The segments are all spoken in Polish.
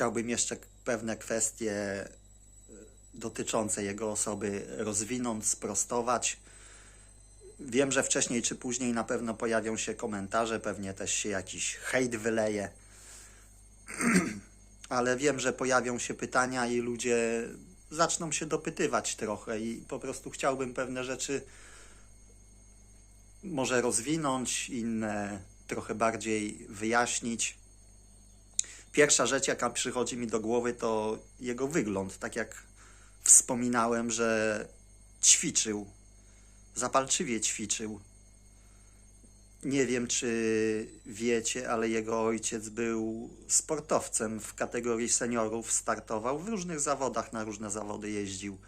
chciałbym jeszcze pewne kwestie e, dotyczące jego osoby rozwinąć, sprostować. Wiem, że wcześniej czy później na pewno pojawią się komentarze, pewnie też się jakiś hejt wyleje, ale wiem, że pojawią się pytania i ludzie zaczną się dopytywać trochę i po prostu chciałbym pewne rzeczy może rozwinąć, inne trochę bardziej wyjaśnić. Pierwsza rzecz, jaka przychodzi mi do głowy, to jego wygląd. Tak jak wspominałem, że ćwiczył, zapalczywie ćwiczył. Nie wiem, czy wiecie, ale jego ojciec był sportowcem w kategorii seniorów, startował w różnych zawodach, na różne zawody jeździł.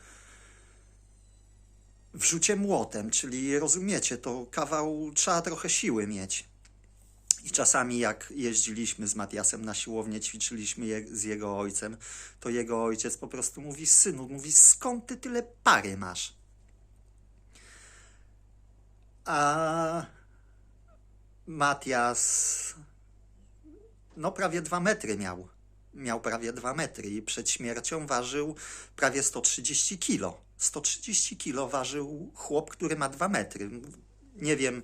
W rzucie młotem, czyli rozumiecie, to kawał trzeba trochę siły mieć. I czasami jak jeździliśmy z Matiasem na siłownię, ćwiczyliśmy je, z jego ojcem, to jego ojciec po prostu mówi, synu, mówi, skąd ty tyle pary masz? A Matias, no prawie dwa metry miał. Miał prawie dwa metry i przed śmiercią ważył prawie 130 kilo. 130 kilo ważył chłop, który ma dwa metry. Nie wiem,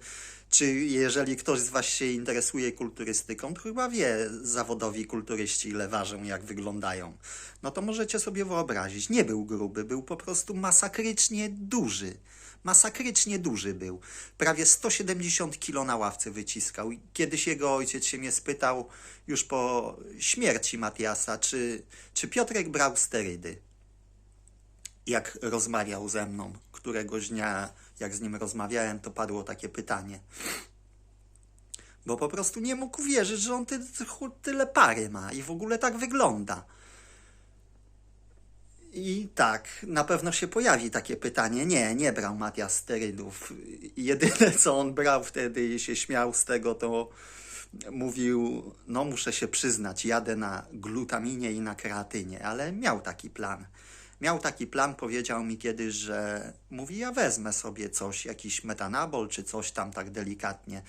czy jeżeli ktoś z Was się interesuje kulturystyką, to chyba wie zawodowi kulturyści, ile ważą, jak wyglądają. No to możecie sobie wyobrazić. Nie był gruby, był po prostu masakrycznie duży. Masakrycznie duży był. Prawie 170 kilo na ławce wyciskał. Kiedyś jego ojciec się mnie spytał, już po śmierci Matiasa, czy, czy Piotrek brał sterydy jak rozmawiał ze mną. Któregoś dnia, jak z nim rozmawiałem, to padło takie pytanie. Bo po prostu nie mógł wierzyć, że on ty, tyle pary ma i w ogóle tak wygląda. I tak, na pewno się pojawi takie pytanie. Nie, nie brał Matias sterydów. Jedyne, co on brał wtedy i się śmiał z tego, to mówił, no muszę się przyznać, jadę na glutaminie i na kreatynie, ale miał taki plan. Miał taki plan, powiedział mi kiedyś, że mówi, ja wezmę sobie coś, jakiś metanabol czy coś tam tak delikatnie.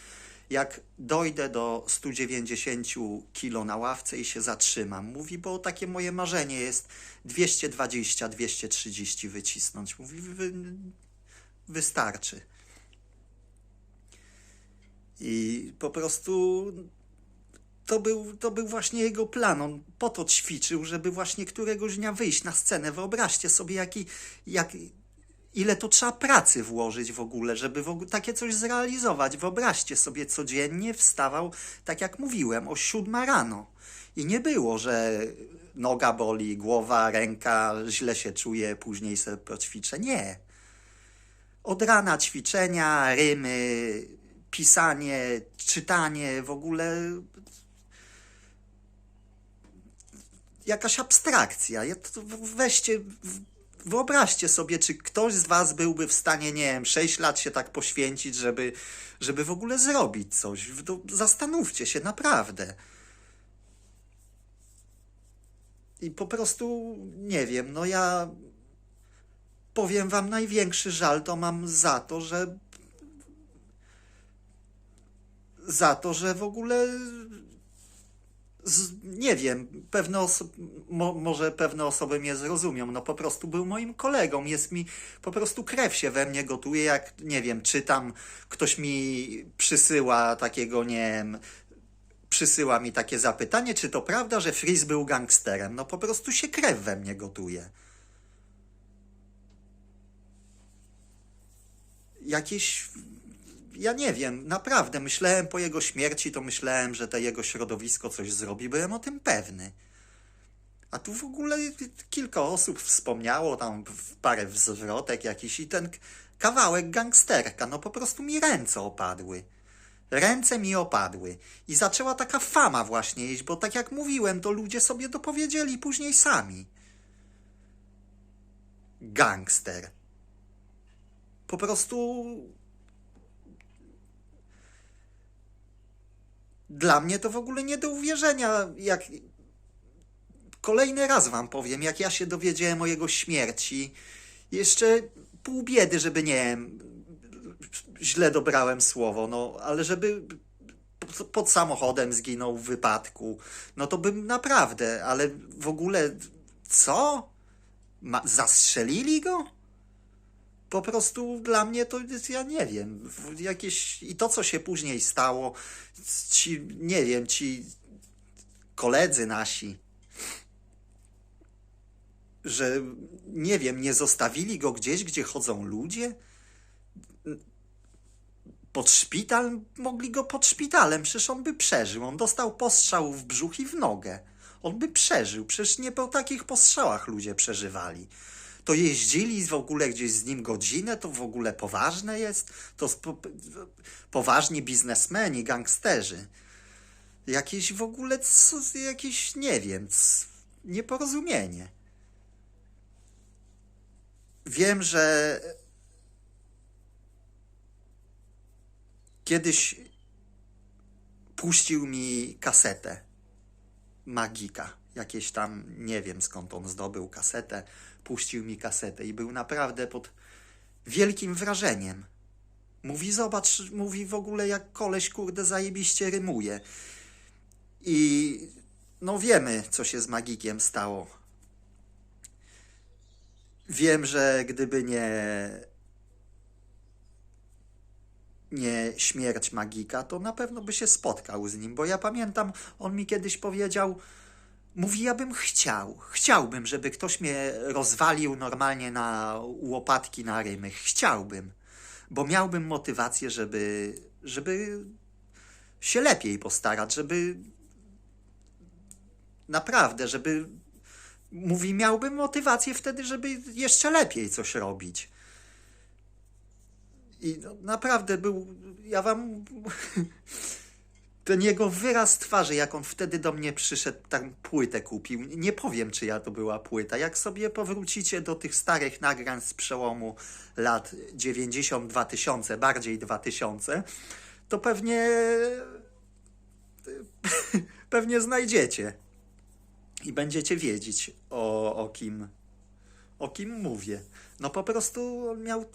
Jak dojdę do 190 kilo na ławce i się zatrzymam, mówi, bo takie moje marzenie jest 220-230 wycisnąć. Mówi, wy, wystarczy. I po prostu to był, to był właśnie jego plan. On po to ćwiczył, żeby właśnie któregoś dnia wyjść na scenę. Wyobraźcie sobie, jaki, jak, ile to trzeba pracy włożyć w ogóle, żeby w ogóle takie coś zrealizować. Wyobraźcie sobie, codziennie wstawał, tak jak mówiłem, o siódma rano. I nie było, że noga boli, głowa, ręka, źle się czuje, później sobie poćwiczę. Nie. Od rana ćwiczenia, rymy, pisanie, czytanie, w ogóle jakaś abstrakcja. Weźcie, wyobraźcie sobie, czy ktoś z was byłby w stanie, nie wiem, 6 lat się tak poświęcić, żeby, żeby w ogóle zrobić coś. Zastanówcie się, naprawdę. I po prostu, nie wiem, no ja powiem wam, największy żal to mam za to, że za to, że w ogóle z, nie wiem, pewne mo, może pewne osoby mnie zrozumią, no po prostu był moim kolegą, jest mi, po prostu krew się we mnie gotuje, jak, nie wiem, czytam, ktoś mi przysyła takiego, nie wiem, przysyła mi takie zapytanie, czy to prawda, że Freeze był gangsterem, no po prostu się krew we mnie gotuje. Jakieś ja nie wiem, naprawdę myślałem po jego śmierci, to myślałem, że to jego środowisko coś zrobi, byłem o tym pewny. A tu w ogóle kilka osób wspomniało, tam parę zwrotek jakiś i ten kawałek gangsterka, no po prostu mi ręce opadły. Ręce mi opadły. I zaczęła taka fama właśnie iść, bo tak jak mówiłem, to ludzie sobie dopowiedzieli później sami. Gangster. Po prostu Dla mnie to w ogóle nie do uwierzenia, jak kolejny raz wam powiem, jak ja się dowiedziałem o jego śmierci. Jeszcze pół biedy, żeby nie wiem, źle dobrałem słowo, no, ale żeby pod, samochodem zginął w wypadku, no to bym naprawdę, ale w ogóle co? Ma, zastrzelili go? Po prostu dla mnie to jest, ja nie wiem, jakieś i to, co się później stało, ci, nie wiem, ci koledzy nasi, że nie wiem, nie zostawili go gdzieś, gdzie chodzą ludzie? Pod szpital? Mogli go pod szpitalem, przecież on by przeżył. On dostał postrzał w brzuch i w nogę. On by przeżył, przecież nie po takich postrzałach ludzie przeżywali. To jeździli w ogóle gdzieś z nim godzinę, to w ogóle poważne jest? To poważni biznesmeni, gangsterzy. Jakieś w ogóle, co, jakieś, nie wiem, nieporozumienie. Wiem, że kiedyś puścił mi kasetę Magika. Jakieś tam, nie wiem skąd on zdobył kasetę, puścił mi kasetę i był naprawdę pod wielkim wrażeniem. Mówi, zobacz, mówi w ogóle jak koleś, kurde, zajebiście rymuje. I no wiemy, co się z Magikiem stało. Wiem, że gdyby nie nie śmierć magika, to na pewno by się spotkał z nim, bo ja pamiętam, on mi kiedyś powiedział, mówi, ja bym chciał, chciałbym, żeby ktoś mnie rozwalił normalnie na łopatki na rymy, chciałbym, bo miałbym motywację, żeby, żeby się lepiej postarać, żeby naprawdę, żeby mówi, miałbym motywację wtedy, żeby jeszcze lepiej coś robić. I no, naprawdę był, ja wam, ten jego wyraz twarzy, jak on wtedy do mnie przyszedł, tam płytę kupił, nie powiem, czyja to była płyta. Jak sobie powrócicie do tych starych nagrań z przełomu lat 90-2000, bardziej 2000, to pewnie, pewnie znajdziecie i będziecie wiedzieć o, o kim, o kim mówię. No po prostu miał,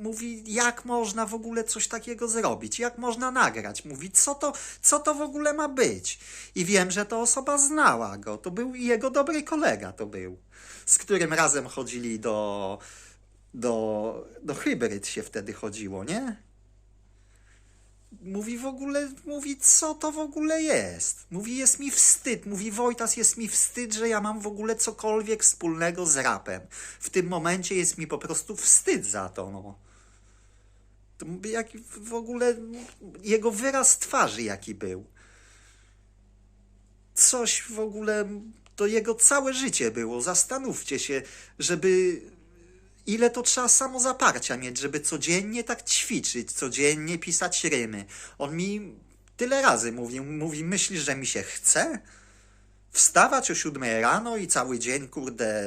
mówi, jak można w ogóle coś takiego zrobić, jak można nagrać. Mówi, co to, co to w ogóle ma być. I wiem, że ta osoba znała go. To był jego dobry kolega, to był, z którym razem chodzili do, do, do hybryd się wtedy chodziło, nie? Mówi w ogóle, mówi, co to w ogóle jest? Mówi, jest mi wstyd. Mówi, Wojtas, jest mi wstyd, że ja mam w ogóle cokolwiek wspólnego z rapem. W tym momencie jest mi po prostu wstyd za to, no. Jak w ogóle jego wyraz twarzy jaki był. Coś w ogóle, to jego całe życie było. Zastanówcie się, żeby ile to trzeba samozaparcia mieć, żeby codziennie tak ćwiczyć, codziennie pisać rymy. On mi tyle razy mówił, mówi, myślisz, że mi się chce? Wstawać o siódmej rano i cały dzień, kurde,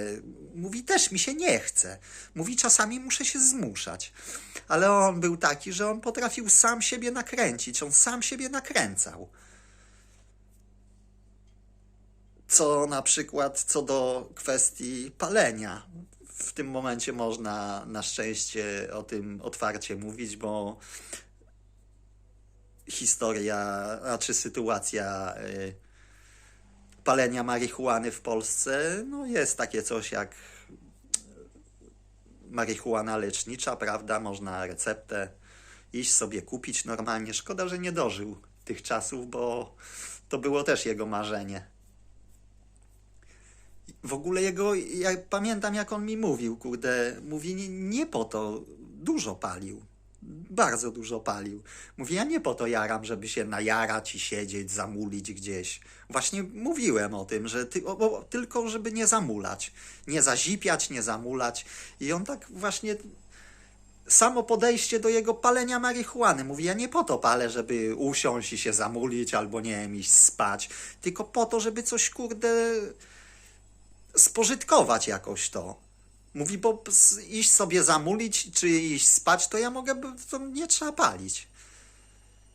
mówi, też mi się nie chce. Mówi, czasami muszę się zmuszać. Ale on był taki, że on potrafił sam siebie nakręcić, on sam siebie nakręcał. Co na przykład co do kwestii palenia. W tym momencie można na szczęście o tym otwarcie mówić, bo historia, znaczy sytuacja y, palenia marihuany w Polsce, no jest takie coś jak marihuana lecznicza, prawda? Można receptę iść sobie kupić normalnie. Szkoda, że nie dożył tych czasów, bo to było też jego marzenie. W ogóle jego, ja pamiętam jak on mi mówił, kurde, mówi nie, nie po to, dużo palił, bardzo dużo palił. Mówi, ja nie po to jaram, żeby się najarać i siedzieć, zamulić gdzieś. Właśnie mówiłem o tym, że ty, o, o, tylko żeby nie zamulać, nie zazipiać, nie zamulać. I on tak właśnie samo podejście do jego palenia marihuany. Mówi, ja nie po to palę, żeby usiąść i się zamulić, albo nie wiem, iść spać, tylko po to, żeby coś, kurde, spożytkować jakoś to. Mówi, bo iść sobie zamulić, czy iść spać, to ja mogę, to nie trzeba palić.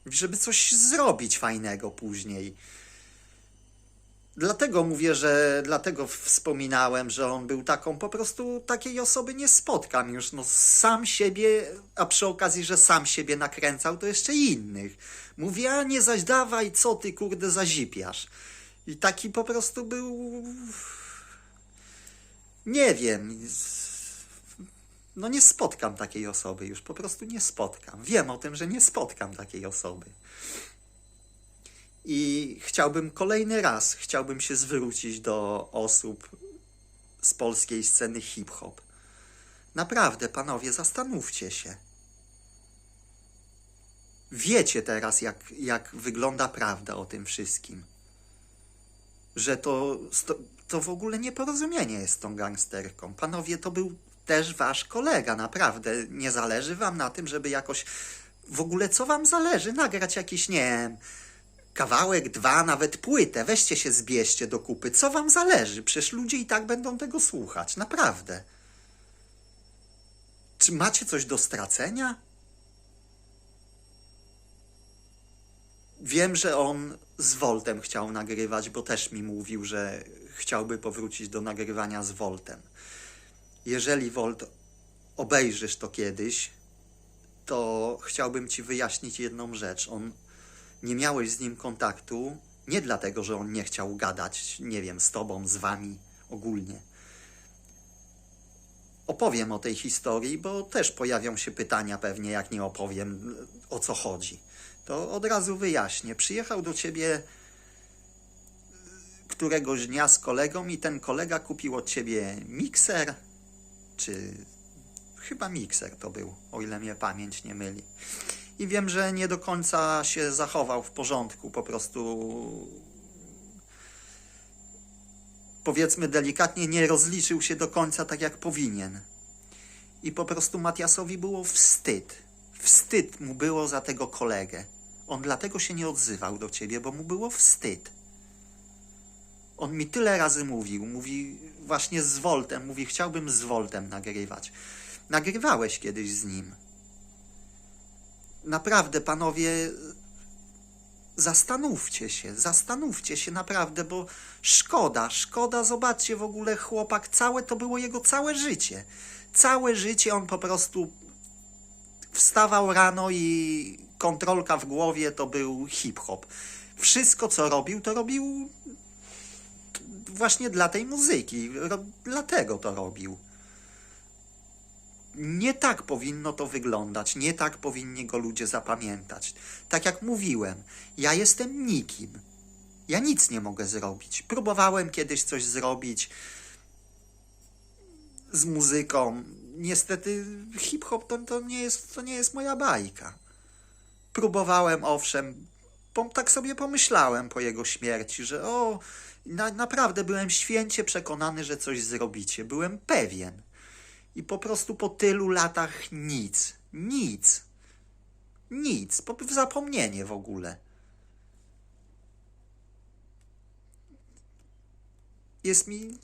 Żeby coś zrobić fajnego później. Dlatego mówię, że dlatego wspominałem, że on był taką, po prostu takiej osoby nie spotkam już. No sam siebie, a przy okazji, że sam siebie nakręcał, to jeszcze innych. Mówię, a nie zaś dawaj, co ty kurde zazipiasz. I taki po prostu był. Nie wiem. No nie spotkam takiej osoby już, po prostu nie spotkam. Wiem o tym, że nie spotkam takiej osoby. I chciałbym kolejny raz, chciałbym się zwrócić do osób z polskiej sceny hip-hop. Naprawdę, panowie, zastanówcie się. Wiecie teraz, jak, jak wygląda prawda o tym wszystkim. Że to, to w ogóle nieporozumienie jest z tą gangsterką. Panowie, to był też wasz kolega, naprawdę. Nie zależy wam na tym, żeby jakoś. W ogóle co wam zależy? Nagrać jakiś, nie wiem, kawałek, dwa, nawet płytę. Weźcie się, zbierzcie do kupy. Co wam zależy? Przecież ludzie i tak będą tego słuchać. Naprawdę. Czy macie coś do stracenia? Wiem, że on z Voltem chciał nagrywać, bo też mi mówił, że chciałby powrócić do nagrywania z Voltem. Jeżeli Volt obejrzysz to kiedyś, to chciałbym ci wyjaśnić jedną rzecz. On nie miałeś z nim kontaktu nie dlatego, że on nie chciał gadać, nie wiem, z tobą, z wami ogólnie. Opowiem o tej historii, bo też pojawią się pytania pewnie, jak nie opowiem, o co chodzi. To od razu wyjaśnię. Przyjechał do ciebie któregoś dnia z kolegą i ten kolega kupił od ciebie mikser, czy chyba mikser to był, o ile mnie pamięć nie myli i wiem, że nie do końca się zachował w porządku, po prostu powiedzmy delikatnie nie rozliczył się do końca tak jak powinien. I po prostu Matiasowi było wstyd. Wstyd mu było za tego kolegę. On dlatego się nie odzywał do ciebie, bo mu było wstyd. On mi tyle razy mówił, mówi właśnie z Voltem, mówi chciałbym z Voltem nagrywać. Nagrywałeś kiedyś z nim naprawdę, panowie, zastanówcie się, zastanówcie się naprawdę, bo szkoda, szkoda, zobaczcie w ogóle chłopak, całe to było jego całe życie. Całe życie on po prostu wstawał rano i kontrolka w głowie to był hip-hop. Wszystko, co robił, to robił właśnie dla tej muzyki. Dlatego to robił. Nie tak powinno to wyglądać, nie tak powinni go ludzie zapamiętać. Tak jak mówiłem, ja jestem nikim. Ja nic nie mogę zrobić. Próbowałem kiedyś coś zrobić z muzyką. Niestety hip-hop to, to, nie jest, to nie jest moja bajka. Próbowałem, owszem, tak sobie pomyślałem po jego śmierci, że o, na, naprawdę byłem święcie przekonany, że coś zrobicie. Byłem pewien. I po prostu po tylu latach nic, nic, nic, po zapomnienie w ogóle. Jest mi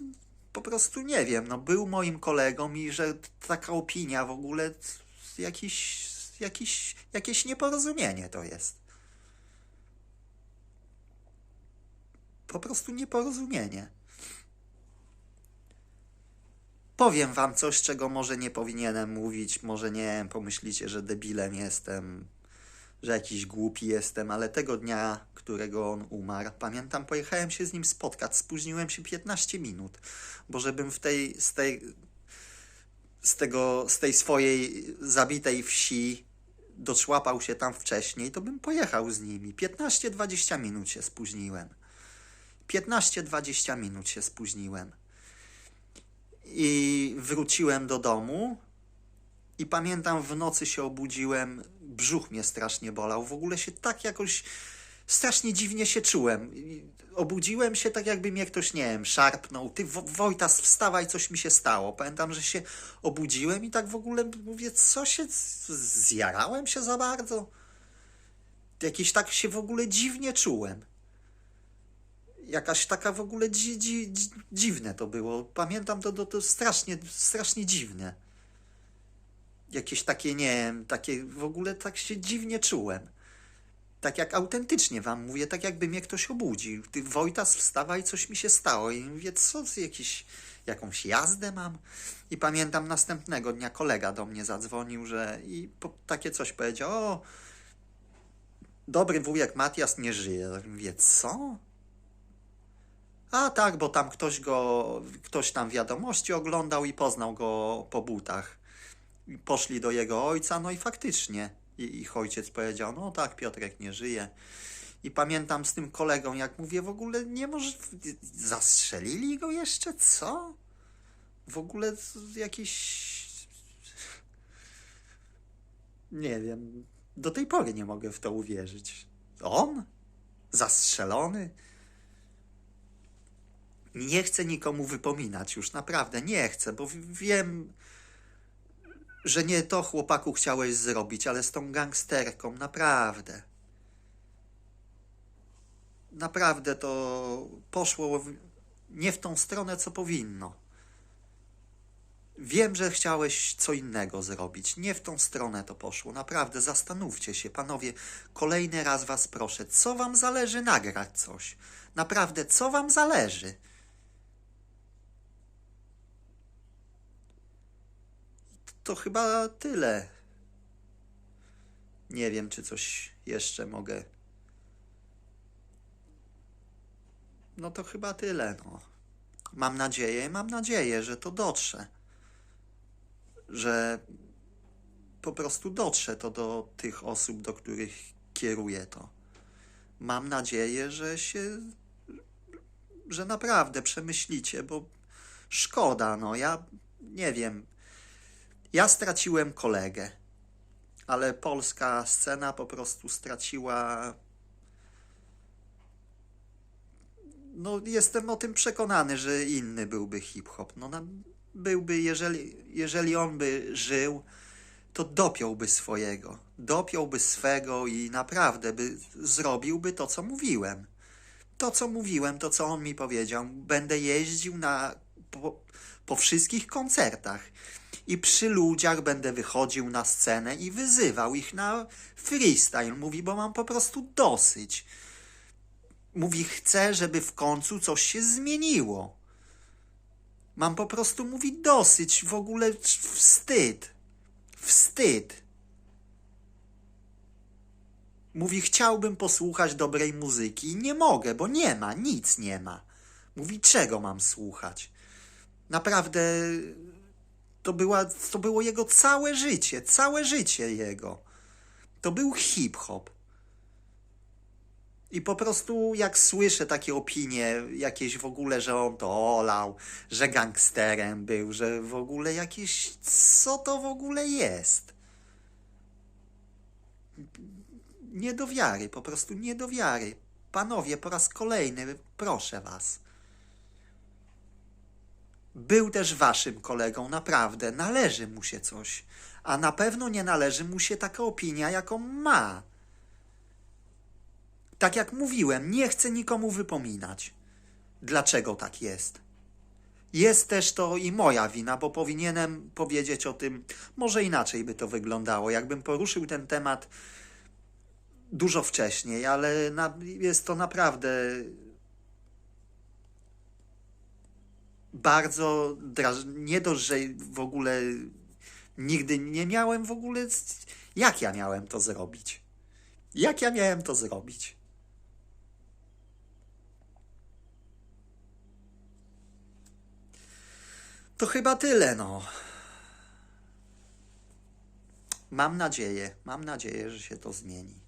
po prostu nie wiem, no był moim kolegą i że taka opinia w ogóle jakiś, jakiś, jakieś nieporozumienie to jest. Po prostu nieporozumienie. Powiem wam coś, czego może nie powinienem mówić, może nie pomyślicie, że debilem jestem, że jakiś głupi jestem, ale tego dnia, którego on umarł, pamiętam, pojechałem się z nim spotkać, spóźniłem się 15 minut, bo żebym w tej, z tej, z tego, z tej swojej zabitej wsi doczłapał się tam wcześniej, to bym pojechał z nimi. 15-20 minut się spóźniłem. 15-20 minut się spóźniłem. I wróciłem do domu i pamiętam, w nocy się obudziłem, brzuch mnie strasznie bolał. W ogóle się tak jakoś strasznie dziwnie się czułem. Obudziłem się tak, jakby mnie ktoś, nie wiem, szarpnął. Ty, Wojtas, wstawaj, coś mi się stało. Pamiętam, że się obudziłem i tak w ogóle mówię, co się, zjarałem się za bardzo. Jakiś tak się w ogóle dziwnie czułem jakaś taka w ogóle dzi, dzi, dzi, dziwne to było. Pamiętam to, to, to strasznie, strasznie dziwne. Jakieś takie, nie wiem, takie w ogóle tak się dziwnie czułem. Tak jak autentycznie wam mówię, tak jakby mnie ktoś obudził. Ty Wojtas, wstawaj, coś mi się stało. I mówię, co, jakiś, jakąś jazdę mam? I pamiętam następnego dnia kolega do mnie zadzwonił, że i po, takie coś powiedział, o, dobry wujek Matias nie żyje. Mówię, co? A tak, bo tam ktoś go, ktoś tam wiadomości oglądał i poznał go po butach. Poszli do jego ojca, no i faktycznie. Ich ojciec powiedział, no tak, Piotrek nie żyje. I pamiętam z tym kolegą, jak mówię, w ogóle nie może... Zastrzelili go jeszcze? Co? W ogóle jakiś... Nie wiem. Do tej pory nie mogę w to uwierzyć. On? Zastrzelony? Nie chcę nikomu wypominać już, naprawdę nie chcę, bo wiem, że nie to chłopaku chciałeś zrobić, ale z tą gangsterką, naprawdę. Naprawdę to poszło w, nie w tą stronę, co powinno. Wiem, że chciałeś co innego zrobić. Nie w tą stronę to poszło. Naprawdę, zastanówcie się, panowie. Kolejny raz was proszę, co wam zależy nagrać coś? Naprawdę, co wam zależy? To chyba tyle. Nie wiem, czy coś jeszcze mogę. No to chyba tyle, no. Mam nadzieję, mam nadzieję, że to dotrze. Że po prostu dotrze to do tych osób, do których kieruję to. Mam nadzieję, że się, że naprawdę przemyślicie, bo szkoda, no. Ja nie wiem. Ja straciłem kolegę, ale polska scena po prostu straciła. No, jestem o tym przekonany, że inny byłby hip-hop. No, byłby, jeżeli, jeżeli on by żył, to dopiąłby swojego. Dopiąłby swego i naprawdę by zrobiłby to, co mówiłem. To, co mówiłem, to, co on mi powiedział. Będę jeździł na, po, po wszystkich koncertach i przy ludziach będę wychodził na scenę i wyzywał ich na freestyle. Mówi, bo mam po prostu dosyć. Mówi, chcę, żeby w końcu coś się zmieniło. Mam po prostu, mówi, dosyć. W ogóle wstyd. Wstyd. Mówi, chciałbym posłuchać dobrej muzyki i nie mogę, bo nie ma, nic nie ma. Mówi, czego mam słuchać? Naprawdę to, była, to było jego całe życie, całe życie jego. To był hip-hop. I po prostu jak słyszę takie opinie, jakieś w ogóle, że on to olał, że gangsterem był, że w ogóle jakieś, co to w ogóle jest? Nie do wiary, po prostu nie do wiary. Panowie, po raz kolejny, proszę was. Był też waszym kolegą, naprawdę, należy mu się coś. A na pewno nie należy mu się taka opinia, jaką ma. Tak jak mówiłem, nie chcę nikomu wypominać, dlaczego tak jest. Jest też to i moja wina, bo powinienem powiedzieć o tym, może inaczej by to wyglądało, jakbym poruszył ten temat dużo wcześniej, ale na, jest to naprawdę bardzo draż... nie dość, że w ogóle nigdy nie miałem w ogóle. Jak ja miałem to zrobić? Jak ja miałem to zrobić? To chyba tyle, no. Mam nadzieję, mam nadzieję, że się to zmieni.